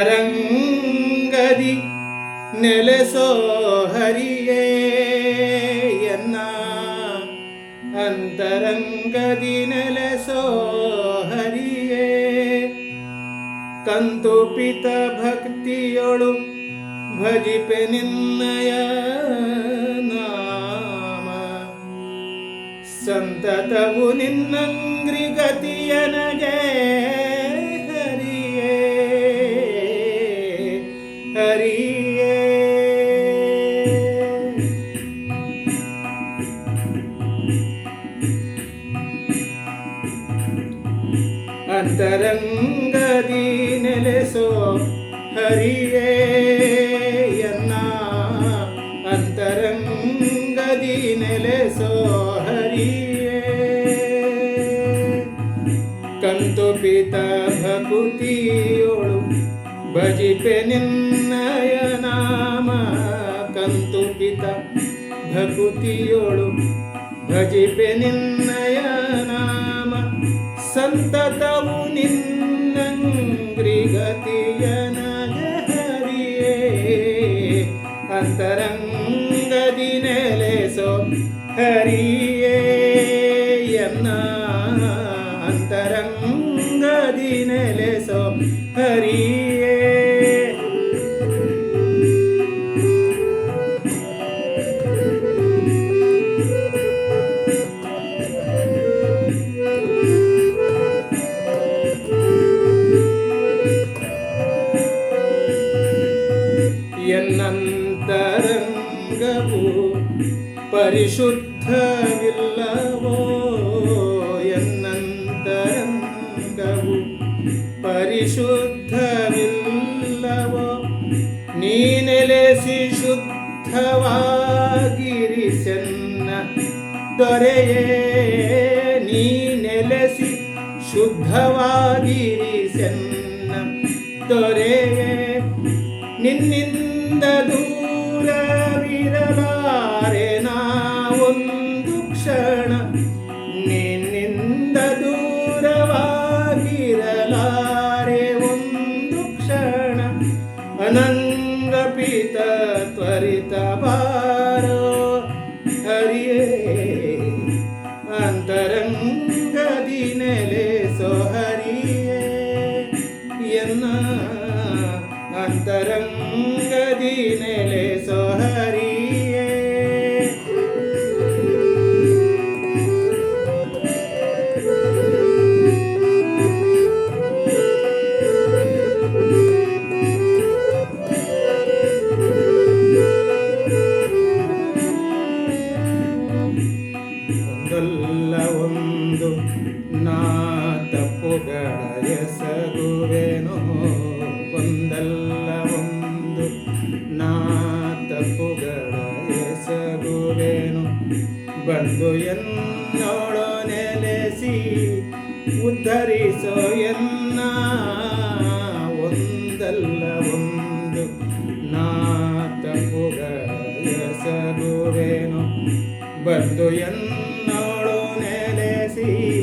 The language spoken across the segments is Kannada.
ಅಂತರಂಗದಿ ನೆಲೆಸೋ ಹರಿಯೇ ಎನ್ನ ಅಂತರಂಗದಿ ನೆಲೆಸೋ ಹರಿಯೇ ಕಂತುಪಿತ ಭಕ್ತಿಯೊಳು ಭಜಿಪೆ ನಿನ್ನಯ ನಾಮ ಸಂತತವು ನಿನ್ನಂಗ್ರಿ ಗತಿಯನಗೆ ಅಂತರಂಗದಿ ನೆಲೆಸೋ ಹರಿಯೇ ಎನ್ನ. ಅಂತರಂಗದಿ ನೆಲೆಸೋ ಹರಿಯೇ. ಕಂತು ಪಿತ ಭಕುತಿಯೋಳು ಭಜಿಪೆ ನಿನ್ನಯ ನಾಮ. ಕಂತು ಪಿತ ಭಕುತಿಯೋಳು ಭಜಿಪೆ ನಿನ್ನಯ ನಾಮ. ಸಂತತವು ഹരിയേ എന്ന അന്തരംഗതിനലെ സോ ഹരിയേ ಪರಿಶುದ್ಧವಿಲ್ಲವೋ ಎನ್ನಂತರಂಗವು ಪರಿಶುದ್ಧವಿಲ್ಲವೋ ನೀ ನೆಲೆಸಿ ಶುದ್ಧವಾಗಿರಿ ಸೆನ್ನ ದೊರೆಯೇ ನೀ ನೆಲೆಸಿ ಶುದ್ಧವಾಗಿರಿ ಸೆನ್ನ ದೊರೆಯೇ ನಿನ್ನಿಂದ ದೂರವಿರಲಾರೆ अनंद पीत त्वरित बारो हरिये अंतरंग दिनले सो हरिये यन्ना अंतरंग दिने ಒಂದು ನಾ ತಪ್ಪುಗಳ ಎಸಗುವೆನು ಒಂದಲ್ಲ ಒಂದು ನಾ ತಪ್ಪುಗಳ ಎಸಗುವೆನು ಬಂದು ಎನ್ನೋಳು ನೆಲೆಸಿ ಉದ್ಧರಿಸೋ ಎನ್ನ ಒಂದಲ್ಲ ಒಂದು ನಾ ತಪ್ಪುಗಳ ಎಸಗುವೆನು ಬಂದು ಎನ್ನೋಳು ನೆಲೆಸಿ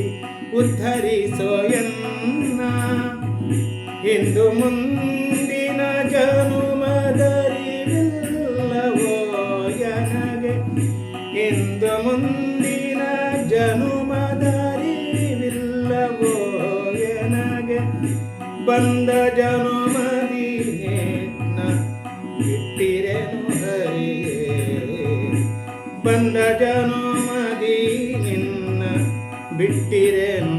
ಉದ್ಧರಿಸೋಯನ್ನ ಇಂದು ಮುಂದಿನ ಜನುಮದರಿವಿಲ್ಲವೋ ಯನಗೆ ಇಂದು ಮುಂದಿನ ಜನುಮದರಿವಿಲ್ಲವೋ ಯನಗೆ ಬಂದ ಜನುಮದಿ ನ ಬಿಟ್ಟಿರೆನು ಹರಿಯೇ. ಬಂದ ನಿನ್ನ ಬಿಟ್ಟಿರೆನು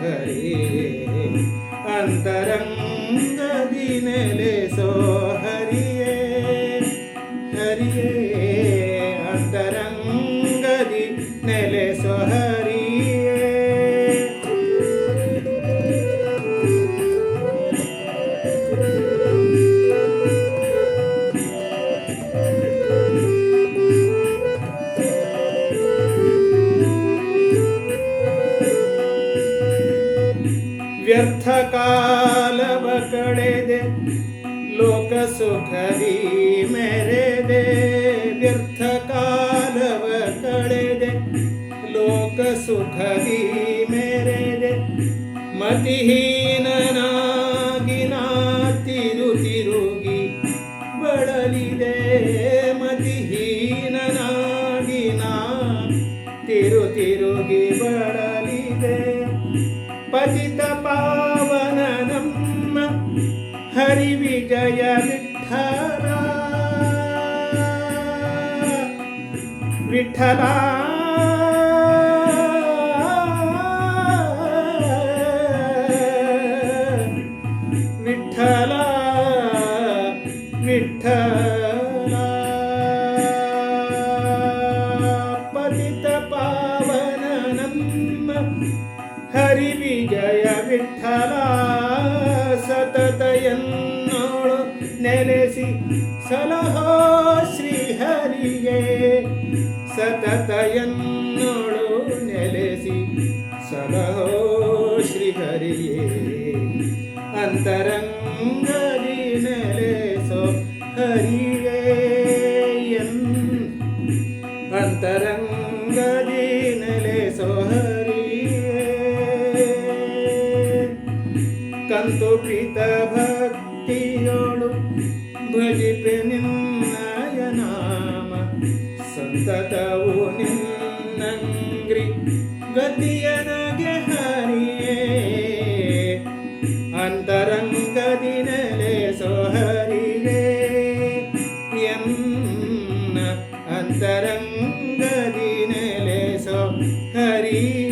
ಹರಿಯೇ ಅಂತರಂಗದಿ ನೆಲೆಸೋ ವ್ಯರ್ಥ ಕಾಲವ ಕಳೆದೆ ಲೋಕ ಸುಖದಿ ಮೆರೆದೆ. ವ್ಯರ್ಥ ಕಾಲವ ಕಳೆದೆ ಲೋಕ ಸುಖದಿ ಮೆರೆದೆ. ಮತಿಹೀನನಾಗಿ जय विठला विठला विठला विठला सततयन्। ನೆಲೆಸಿ ಸಲಹೋ ಶ್ರೀ ಹರಿಗೆ ಸತತ ಎನ್ನೋಳು ನೆಲೆಸಿ ಸಲಹೋ ಶ್ರೀ ಹರಿಯೇ ಅಂತರಂಗದಿ ನೆಲೆಸೋ ಹರಿಯೇ ಅಂತರಂಗದಿ ನೆಲೆಸೋ ಹರಿಯೇ ಕಂತು ಪ್ರೀತ ಭಕ್ತಿಯೋಳು ಭಜಿಪೆ ನಿನ್ನಯ ನಾಮ ಸಂತತವು ನಿನ್ನಂಗ್ರಿ ಗತಿಯನಗೆ ಹರಿಯೇ ಅಂತರಂಗದಿ ನೆಲೆಸೋ ಹರಿಯೇ ಎನ್ನ ಅಂತರಂಗದಿ ನೆಲೆಸೋ ಹರಿಯೇ